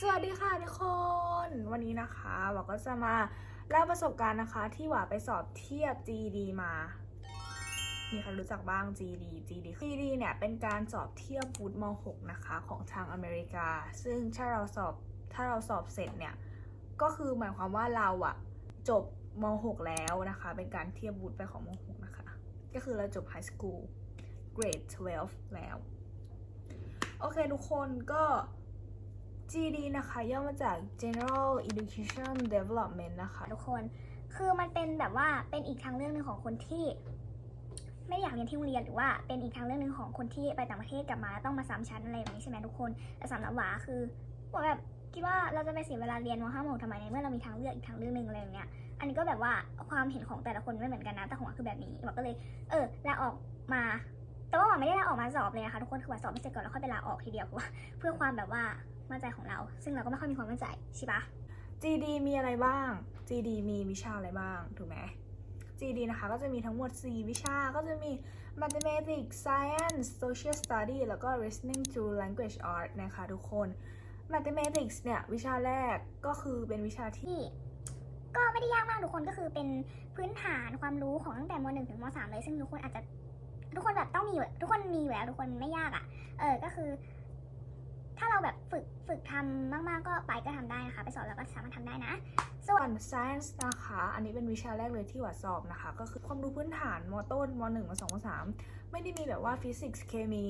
สวัสดีค่ะทุกคน วันนี้นะคะหวาก็จะมาเล่าประสบการณ์นะคะ ที่หวาไปสอบเทียบ GD มา มีใครรู้จักบ้าง GD GD GD เนี่ยเป็นการสอบเทียบวุฒิม .6 นะคะ ของทางอเมริกา ซึ่งถ้าเราสอบถ้าเราสอบเสร็จเนี่ย ก็คือหมายความว่าเราอะจบม .6 แล้วนะคะ เป็นการเทียบวุฒิไปของม .6 นะคะ ก็คือเราจบไฮสคูลเกรด 12 แล้ว โอเคทุกคนก็ GD นะคะย่อมาจาก General Education Development นะคะ ทุกคน คือมันเป็นแบบว่าเป็นอีกทางเรื่องหนึ่งของคนที่ ไม่อยากเรียนที่โรงเรียนหรือว่าเป็นอีกทางเรื่องหนึ่งของคนที่ไปต่างประเทศกลับมาแล้วต้องมาซ้ำชั้นอะไรแบบนี้ใช่ไหมทุกคนแต่สำหรับหวาคือว่าแบบคิดว่าเราจะไปเสียเวลาเรียนมห้าโมงทำไมในเมื่อเรามีทางเลือกอีกทางเลือกหนึ่งอะไรอย่างเงี้ย อันนี้ก็แบบว่าความเห็นของแต่ละคนไม่เหมือนกันนะ แต่ของหวาคือแบบนี้หวาก็เลย เออลาออกมาแต่ว่าหวาไม่ได้ลาออกมาสอบเลยนะคะทุกคนคือหวาสอบไม่เสร็จก่อนแล้วค่อยไปลาออกทีเดียวเพื่อความแบบว่า มั่นใจของเรา ซึ่งเราก็ไม่ค่อยมีความมั่นใจใช่ปะ GD มีอะไรบ้าง GD มีวิชาอะไรบ้าง ถูกไหม GD นะคะก็จะมีทั้งหมด 4 วิชา ก็จะมี Mathematics Science Social Study แล้วก็ Listening to Language Art นะคะทุกคน Mathematics เนี่ย วิชาแรกก็คือเป็นวิชาที่ที่ก็ไม่ได้ยากมากทุกคนก็คือเป็นพื้นฐานความรู้ของตั้งแต่ม .1 ถึงม .3 เลย ซึ่งทุกคนอาจจะทุกคนแบบต้องมีอยู่ทุกคนมีอยู่แล้วทุกคนไม่ยากอะ่ะ เออ ก็คือ ถ้าเราแบบฝึกฝึกทำมากๆ ก็ไปก็ทำได้นะคะ ไปสอนเราก็สามารถทำได้นะ ส่วน Science นะคะ อันนี้เป็นวิชาแรกเลยที่หวัดสอบนะคะ ก็คือความรู้พื้นฐานมต้นมหนึ่งมสองมสามไม่ได้มีแบบว่าฟิสิกส์เคมี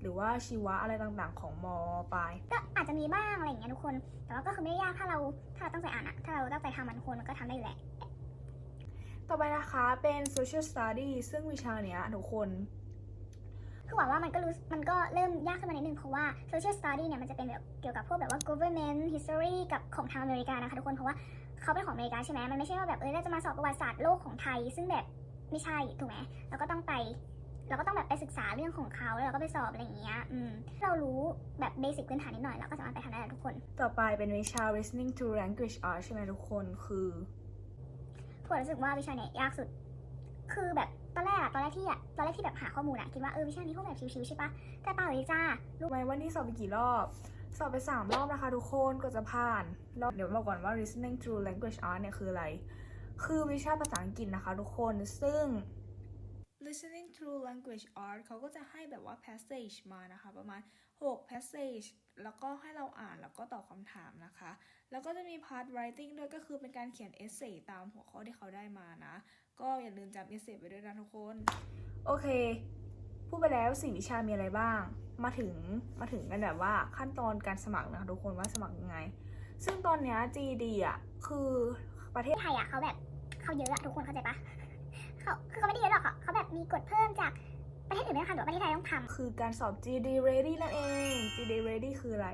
หรือว่าชีวะอะไรต่างๆ ของมปลายก็อาจจะมีบ้างอะไรอย่างเงี้ยทุกคน แต่ว่าก็คือไม่ได้ยากถ้าเราถ้าเราตั้งใจอ่านอะถ้าเราตั้งใจทำมันทุกคนมันก็ทำได้อยู่แหละ ต่อไปนะคะเป็น Social Study ซึ่งวิชาเนี้ยทุกคน คือหวังว่ามันก็รู้มันก็เริ่มยากขึ้นมานิดนึงเพราะว่า social study เนี่ยมันจะเป็นแบบเกี่ยวกับพวกแบบว่า government history กับของทางอเมริกานะคะทุกคนเพราะว่าเขาเป็นของอเมริกาใช่ไหมมันไม่ใช่ว่าแบบเออเราจะมาสอบประวัติศาสตร์โลกของไทย ซึ่งแบบไม่ใช่ถูกไหมเราก็ต้องไปเราก็ต้องแบบไปศึกษาเรื่องของเขาแล้วเราก็ไปสอบอะไรอย่างเงี้ย อืมถ้าเรารู้แบบเบสิกพื้นฐานนิดหน่อยเราก็สามารถไปทำได้แหละทุกคน ต่อไปเป็นวิชา Listening to Language Art ใช่ไหมทุกคน คือทุกคนรู้สึกว่าวิชาเนี่ยยากสุด คือแบบ ตอนแรกอะตอนแรกที่อะตอนแรกที่แบบหาข้อมูลอะคิดว่าเออวิชานี้คงแบบชิวๆใช่ปะแต่เปล่าเลยจ้ารู้ไหมว่านี่สอบไปกี่รอบ สอบไป 3 รอบนะคะทุกคนก็จะผ่านรอบเดี๋ยวบอกก่อนว่า listening to language art เนี่ยคืออะไร คือวิชาภาษาอังกฤษนะคะทุกคนซึ่ง listening to language art เขาก็จะให้แบบว่า passage มานะคะ ประมาณ 6 passage แล้วก็ให้เราอ่านแล้วก็ตอบคำถามนะคะ แล้วก็จะมี part writing ด้วยก็คือเป็นการเขียน essay ตามหัวข้อที่เขาได้มานะ ก็อย่าลืมจำ essay ไปด้วยนะทุกคน โอเค พูดไปแล้วสี่วิชามีอะไรบ้าง มาถึงมาถึงกันแบบว่าขั้นตอนการสมัครนะคะทุกคนว่าสมัครยังไง ซึ่งตอนเนี้ย GD อะคือประเทศไทยอะเขาแบบเขาเยอะอะทุกคนเข้าใจปะ เขาคือเขาไม่ได้เยอะหรอกเขาเขาแบบมีกฎเพิ่มจากประเทศอื่นไม่ต้องทำแต่ว่าประเทศไทยต้องทคือการสอบ GD Ready นั่นเอง GD Ready คืออะไร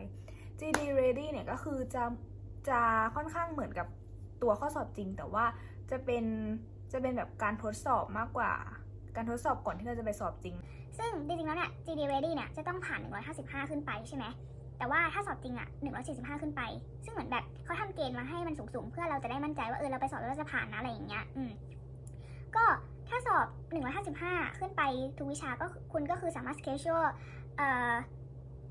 GD Ready เนี่ยก็คือจะจะค่อนข้างเหมือนกับตัวข้อสอบจริง แต่ว่าจะเป็นจะเป็นแบบการทดสอบมากกว่า การทดสอบก่อนที่เราจะไปสอบจริงำซึ่งจริงๆแล้วเนี่ย GD Ready เนี่ยจะต้องผ่าน 155 ขึ้นไปใช่ไหม แต่ว่าถ้าสอบจริงอะ145 ขึ้นไป ซึ่งเหมือนแบบเขาทำเกณฑ์มาให้มันสูงๆ เพื่อเราจะได้มั่นใจว่าเออเราไปสอบแล้วเราจะผ่านนะอะไรอย่างเงี้ย อืม ก็ถ้าสอบ 155 ขึ้นไปทุกวิชาก็คุณก็คือสามารถ schedule เอ่อ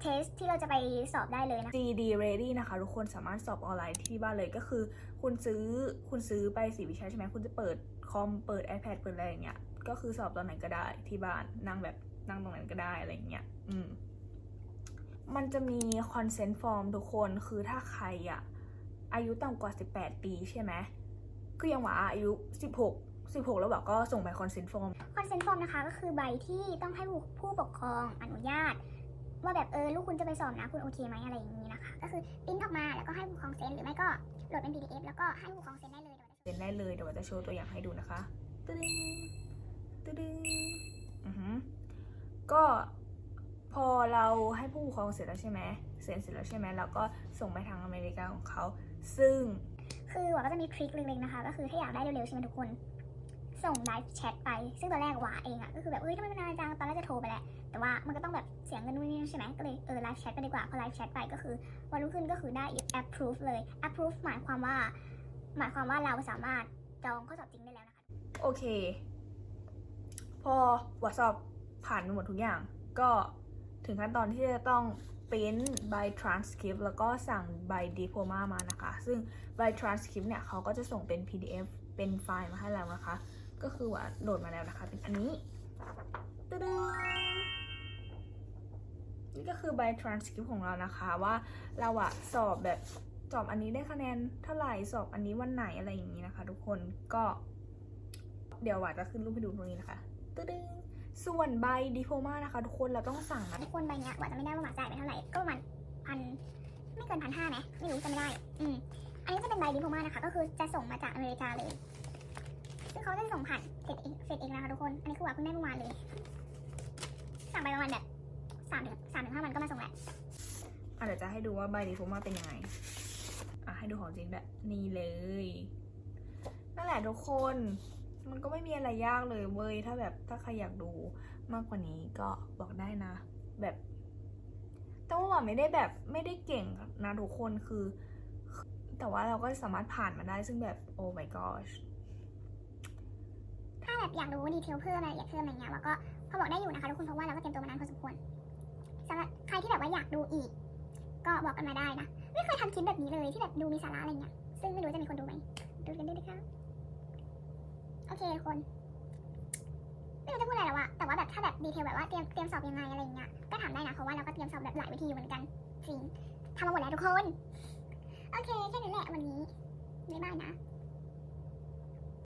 test ที่เราจะไปสอบได้เลยนะ GD Ready นะคะทุกคนสามารถสอบออนไลน์ที่บ้านเลยก็คือ คุณซื้อคุณซื้อไปสี่วิชาใช่ไหมคุณจะเปิดคอมเปิด iPad เปิดอะไรอย่างเงี้ยก็คือสอบตอนไหนก็ได้ที่บ้านนั่งแบบนั่งตรงไหนก็ได้อะไรอย่างเงี้ยอืมมันจะมี consent form ทุกคนคือถ้าใครอะอายุต่ำกว่า 18 ปีใช่ไหมคือยังหวาอายุ 16 16 แล้วแบบก็ส่งไป consent form คอนเซนต์ฟอร์มนะคะก็คือใบที่ต้องให้ผู้ผู้ปกครองอนุญาต ว่าแบบเออลูกคุณจะไปสอบนะคุณโอเคไหมอะไรอย่างนี้นะคะ ก็คือปริ้นออกมาแล้วก็ให้ผู้ปกครองเซ็นหรือไม่ก็โหลดเป็น PDF แล้วก็ให้ผู้ปกครองเซ็นได้เลยเซ็นได้เลยเดี๋ยวว่าจะโชว์ตัวอย่างให้ดูนะคะตึ้งตึ้งอือหือก็พอเราให้ผู้ปกครองเสร็จแล้วใช่ไหมเซ็นเสร็จแล้วใช่ไหมแล้วก็ส่งไปทางอเมริกาของเขา ซึ่งคือหวาก็จะมีทริคเล็กๆนะคะ ก็คือถ้าอยากได้เร็วๆใช่ไหมทุกคน ส่งไลฟ์แชทไป ซึ่งตอนแรกหวาเองอะก็คือแบบเอ้ยทำไมมันนานจังตอนแรกจะโทรไปแหละ แต่ว่ามันก็ต้องแบบเสียงเงินนู่นนี่ใช่ไหมก็เลยเออไลฟ์แชทไปดีกว่า พอไลฟ์แชทไปก็คือวันรุ่งขึ้นก็คือได้ approve เลย approve หมายความว่า หมายความว่าเราสามารถจองข้อสอบจริงได้แล้วนะคะ โอเค พอวัดสอบผ่านไปหมดทุกอย่าง ก็ถึงขั้นตอนที่จะต้อง print by transcript แล้วก็สั่ง by diploma มานะคะ ซึ่ง by transcript เนี่ยเขาก็จะส่งเป็น PDF เป็นไฟล์มาให้แล้วนะคะ ก็คือว่าโหลดมาแล้วนะคะ เป็นอันนี้ตึ๊ดนี่ก็คือ by transcript ของเรานะคะว่าเราอะสอบแบบสอบอันนี้ได้คะแนนเท่าไหร่สอบอันนี้วันไหนอะไรอย่างนี้นะคะ ทุกคนก็ เดี๋ยวหวาจะขึ้นรูปให้ดูตรงนี้นะคะตึ๊ดส่วนใบดิโพมานะคะ ทุกคนเราต้องสั่งนะทุกคนใบเนี้ยว่าจะไม่ได้ว่าหมาจ่ายไปเท่าไหร่ก็ประมาณพันไม่เกินพันห้าไหมไม่รู้จะไม่ได้ อืมอันนี้จะเป็นใบดิโพมานะคะ ก็คือจะส่งมาจากอเมริกาเลย ซึ่งเขาจะส่งผ่านเฟดเองเฟดเองนะค่ะทุกคน อันนี้คือว่าเพิ่งได้เมื่อวานเลย สั่งไปประมาณแบบสามถึงสามถึงห้าวันก็มาส่งแหละอะเดี๋ยวจะให้ดูว่าใบดิโพมาเป็นยังไง อะให้ดูของจริงแบบนี่เลย นั่นแหละทุกคน มันก็ไม่มีอะไรยากเลยเว้ย ถ้าแบบถ้าใครอยากดูมากกว่านี้ก็บอกได้นะ แบบ แต่ว่าหวานไม่ได้แบบไม่ได้เก่งนะทุกคนคือ แต่ว่าเราก็สามารถผ่านมาได้ซึ่งแบบโอ้ my gosh ถ้าแบบอยากรู้ดีเทลเพิ่มรายละเอียดเพิ่มอะไรเงี้ยเราก็พอบอกได้อยู่นะคะทุกคนเพราะว่าเราก็เตรียมตัวมานานพอสมควรสำหรับใครที่แบบว่าอยากดูอีก ก็บอกกันมาได้นะไม่เคยทำคลิปแบบนี้เลยที่แบบดูมีสาระอะไรเงี้ยซึ่งไม่รู้จะมีคนดูไหมดูกันด้วยนะคะโอเคทุกคนไม่รู้จะพูดอะไรแล้วอะแต่ว่าแบบถ้าแบบดีเทลแบบว่าเตรียมเตรียมสอบยังไงอะไรเงี้ยก็ถามได้นะเพราะว่าเราก็เตรียมสอบแบบหลายวิธีอยู่เหมือนกันจริงทำมาหมดแล้วทุกคน โอเคแค่นั้นแหละวันนี้บ๊ายบายนะ